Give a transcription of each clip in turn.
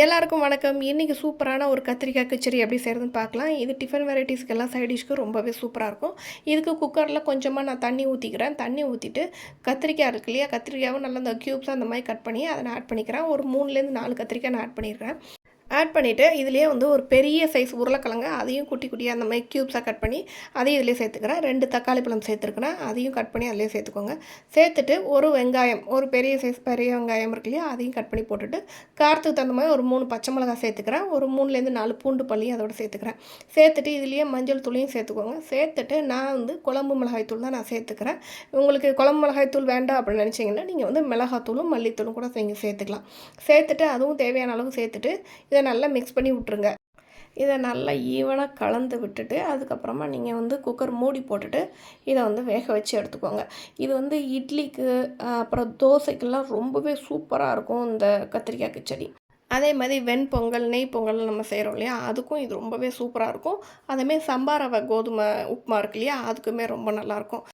எல்லாருக்கும் வணக்கம். இன்றைக்கி சூப்பரான ஒரு கத்திரிக்காய் கிச்சடி எப்படி செய்கிறதுன்னு பார்க்கலாம். இது டிஃபன் வெரைட்டிஸ்க்கெல்லாம் சைட் டிஷ்க்கு ரொம்பவே சூப்பராக இருக்கும். இதுக்கு குக்கரில் கொஞ்சமாக நான் தண்ணி ஊற்றிக்கிறேன் தண்ணி ஊற்றிட்டு கத்திரிக்காய் இருக்கு இல்லையா? கத்திரிக்காயும் நல்லா அந்த க்யூப்ஸ் அந்த மாதிரி கட் பண்ணி அதை நான் ஆட் பண்ணிக்கிறேன். ஒரு மூணுலேருந்து நாலு கத்திரிக்காய் நான் ஆட் பண்ணிடுறேன் ஆட் பண்ணிவிட்டு இதுலேயே வந்து ஒரு பெரிய சைஸ் உருளைக்கிழங்கு அதையும் குட்டி குட்டியாக அந்த மாதிரி க்யூப்ஸாக கட் பண்ணி அதையும் இதிலே சேர்த்துக்கிறேன். ரெண்டு தக்காளி பழம் சேர்த்துருக்குறேன் அதையும் கட் பண்ணி அதிலே சேர்த்துக்கோங்க. சேர்த்துட்டு ஒரு வெங்காயம் ஒரு பெரிய சைஸ் பெரிய வெங்காயம் இருக்கு இல்லையா அதையும் கட் பண்ணி போட்டுட்டு காரத்துக்கு தகுந்த மாதிரி ஒரு மூணு பச்சை மிளகாய் சேர்த்துக்கிறேன். ஒரு மூணுலேருந்து நாலு பூண்டு பள்ளியும் அதோட சேர்த்துக்கிறேன். சேர்த்துட்டு இதுலேயே மஞ்சள் தூளையும் சேர்த்துக்கோங்க. சேர்த்துட்டு நான் வந்து குழம்பு மிளகாய் தூள் தான் நான் சேர்த்துக்கிறேன். உங்களுக்கு குழம்பு மிளகாய் தூள் வேண்டாம் அப்படின்னு நினச்சிங்கன்னா நீங்கள் வந்து மிளகாத்தூளும் மல்லித்தூளும் கூட நீங்கள் சேர்த்துக்கலாம். சேர்த்துட்டு அதுவும் தேவையான அளவு சேர்த்துட்டு இதை நல்லா மிக்ஸ் பண்ணி விட்ருங்க இதை நல்லா ஈவனாக கலந்து விட்டுட்டு அதுக்கப்புறமா நீங்கள் வந்து குக்கர் மூடி போட்டுட்டு இதை வந்து வேக வச்சு எடுத்துக்கோங்க. இது வந்து இட்லிக்கு அப்புறம் தோசைக்கெல்லாம் ரொம்பவே சூப்பராக இருக்கும் இந்த கத்திரிக்காய் கிச்சடி. அதே மாதிரி வெண்பொங்கல் நெய் பொங்கல் நம்ம செய்கிறோம் இல்லையா? அதுக்கும் இது ரொம்பவே சூப்பராக இருக்கும். அதேமாரி சம்பா ரவை கோதுமை உப்புமா இருக்கு இல்லையா? அதுக்குமே ரொம்ப நல்லாயிருக்கும்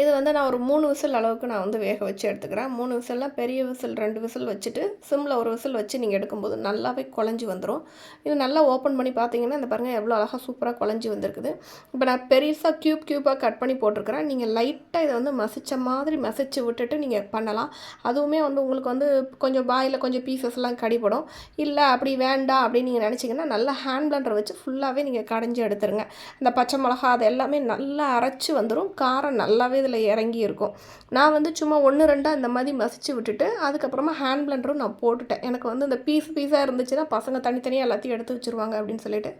இது வந்து நான் ஒரு மூணு விசில் அளவுக்கு நான் வந்து வேக வச்சு எடுத்துக்கிறேன். மூணு விசில்லாம் பெரிய விசில் ரெண்டு விசில் வச்சுட்டு சிம்மில் ஒரு விசில் வச்சு நீங்கள் எடுக்கும்போது நல்லாவே குழஞ்சி வந்துடும் இது நல்லா ஓப்பன் பண்ணி பார்த்தீங்கன்னா இந்த பாருங்கள் எவ்வளோ அழகாக சூப்பராக குழஞ்சி வந்திருக்குது. இப்போ நான் பெருசாக க்யூப் க்யூப்பாக கட் பண்ணி போட்டிருக்கிறேன். நீங்கள் லைட்டாக இதை வந்து மசிச்ச மாதிரி மசிச்சு விட்டுட்டு நீங்கள் பண்ணலாம். அதுவுமே வந்து உங்களுக்கு வந்து கொஞ்சம் பாயில் கொஞ்சம் பீசஸ்லாம் கடிப்படும் இல்லை அப்படி வேண்டாம் அப்படின்னு நீங்கள் நினச்சிங்கன்னா நல்லா ஹேண்ட் பிளண்டர் வச்சு ஃபுல்லாகவே நீங்கள் கடைஞ்சி எடுத்துருங்க. இந்த பச்சை மிளகா அது எல்லாமே நல்லா அரைச்சி வந்துடும் காரம் நல்லாவே இதில் இறங்கி இருக்கும். நான் வந்து சும்மா ஒன்று ரெண்டாக இந்த மாதிரி மசிச்சு விட்டுட்டு அதுக்கப்புறமா ஹேண்ட் பிளண்டரும் நான் போட்டுட்டேன். எனக்கு வந்து இந்த பீஸ் பீஸாக இருந்துச்சுன்னா பசங்க தனித்தனியாக எல்லாத்தையும் எடுத்து வச்சுருவாங்க அப்படின்னு சொல்லிட்டு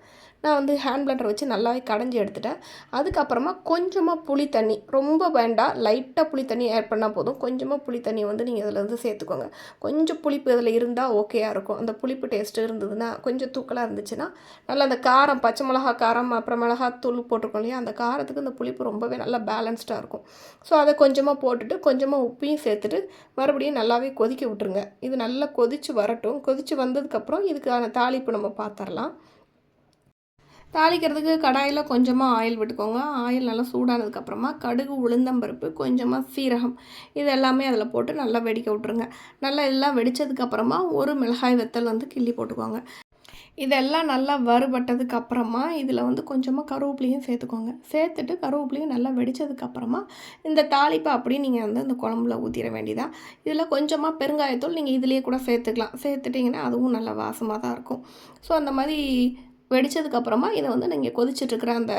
நான் வந்து ஹேண்ட் பிளண்டர் வச்சு நல்லாவே கடைஞ்சி எடுத்துட்டேன். அதுக்கப்புறமா கொஞ்சமாக புளி தண்ணி ரொம்ப வேண்டாம் லைட்டாக புளி தண்ணி ஆட் பண்ணால் போதும். கொஞ்சமாக புளி தண்ணி வந்து நீங்கள் இதில் வந்து சேர்த்துக்கோங்க. கொஞ்சம் புளிப்பு இதில் இருந்தால் ஓகேயாக இருக்கும். அந்த புளிப்பு டேஸ்ட்டு இருந்ததுன்னா கொஞ்சம் தூக்கலாக இருந்துச்சுன்னா நல்லா அந்த காரம் பச்சை மிளகா காரம் அப்புறம் மிளகா தூள் போட்டிருக்கோம் இல்லையா அந்த காரத்துக்கு இந்த புளிப்பு ரொம்பவே நல்லா பேலன்ஸ்டாக இருக்கும். ஸோ அதை கொஞ்சமாக போட்டுட்டு கொஞ்சமாக உப்பையும் சேர்த்துட்டு மறுபடியும் நல்லாவே கொதிக்க விட்டுருங்க. இது நல்லா கொதித்து வரட்டும். கொதித்து வந்ததுக்கப்புறம் இதுக்கான தாளிப்பு நம்ம பார்த்துடலாம் தாளிக்கிறதுக்கு கடாயில் கொஞ்சமாக ஆயில் விட்டுக்கோங்க. ஆயில் நல்லா சூடானதுக்கப்புறமா கடுகு உளுந்தம்பருப்பு கொஞ்சமாக சீரகம் இது எல்லாமே அதில் போட்டு நல்லா வெடிக்க விட்ருங்க நல்லா எல்லாம் வெடித்ததுக்கப்புறமா ஒரு மிளகாய் வெத்தல் வந்து கிள்ளி போட்டுக்கோங்க. இதெல்லாம் நல்லா வறுபட்டதுக்கு அப்புறமா இதில் வந்து கொஞ்சமாக கருவேப்பிலையும் சேர்த்துக்கோங்க. சேர்த்துட்டு கருவேப்பிலையும் நல்லா வெடித்ததுக்கப்புறமா இந்த தாளிப்பை அப்படியே நீங்கள் வந்து இந்த குழம்புல ஊற்றிட வேண்டியதான் இதில் கொஞ்சமாக பெருங்காயத்தூள் நீங்கள் இதிலேயே கூட சேர்த்துக்கலாம். சேர்த்துட்டிங்கன்னா அதுவும் நல்லா வாசமாக தான் இருக்கும். ஸோ அந்த மாதிரி வெடித்ததுக்கப்புறமா இதை வந்து நீங்கள் கொதிச்சிட்ருக்கிற அந்த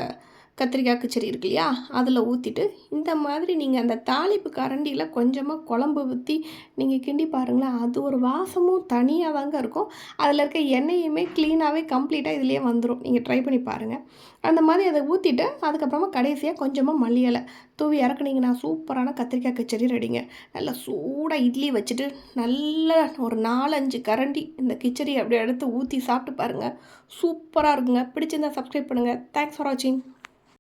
கத்திரிக்காய் கிச்சடி இருக்கு இல்லையா? அதில் ஊற்றிட்டு இந்த மாதிரி நீங்கள் அந்த தாளிப்பு கரண்டியில் கொஞ்சமாக குழம்பு ஊற்றி நீங்கள் கிண்டி பாருங்களேன் அது ஒரு வாசமும் தனியாக தாங்க இருக்கும். அதில் இருக்க எண்ணெயுமே க்ளீனாகவே கம்ப்ளீட்டாக இதுலேயே வந்துடும் நீங்கள் ட்ரை பண்ணி பாருங்கள் அந்த மாதிரி அதை ஊற்றிட்டு அதுக்கப்புறமா கடைசியாக கொஞ்சமாக மல்லியலை தூவி இறக்குனீங்கன்னா சூப்பரான கத்திரிக்காய் கிச்சடி ரெடிங்க. நல்லா சூடாக இட்லி வச்சுட்டு நல்ல ஒரு நாலஞ்சு கரண்டி இந்த கிச்சடி அப்படியே எடுத்து ஊற்றி சாப்பிட்டு பாருங்கள் சூப்பராக இருக்குங்க. பிடிச்சிருந்தா சப்ஸ்கிரைப் பண்ணுங்கள் தேங்க்ஸ் ஃபார் வாட்சிங்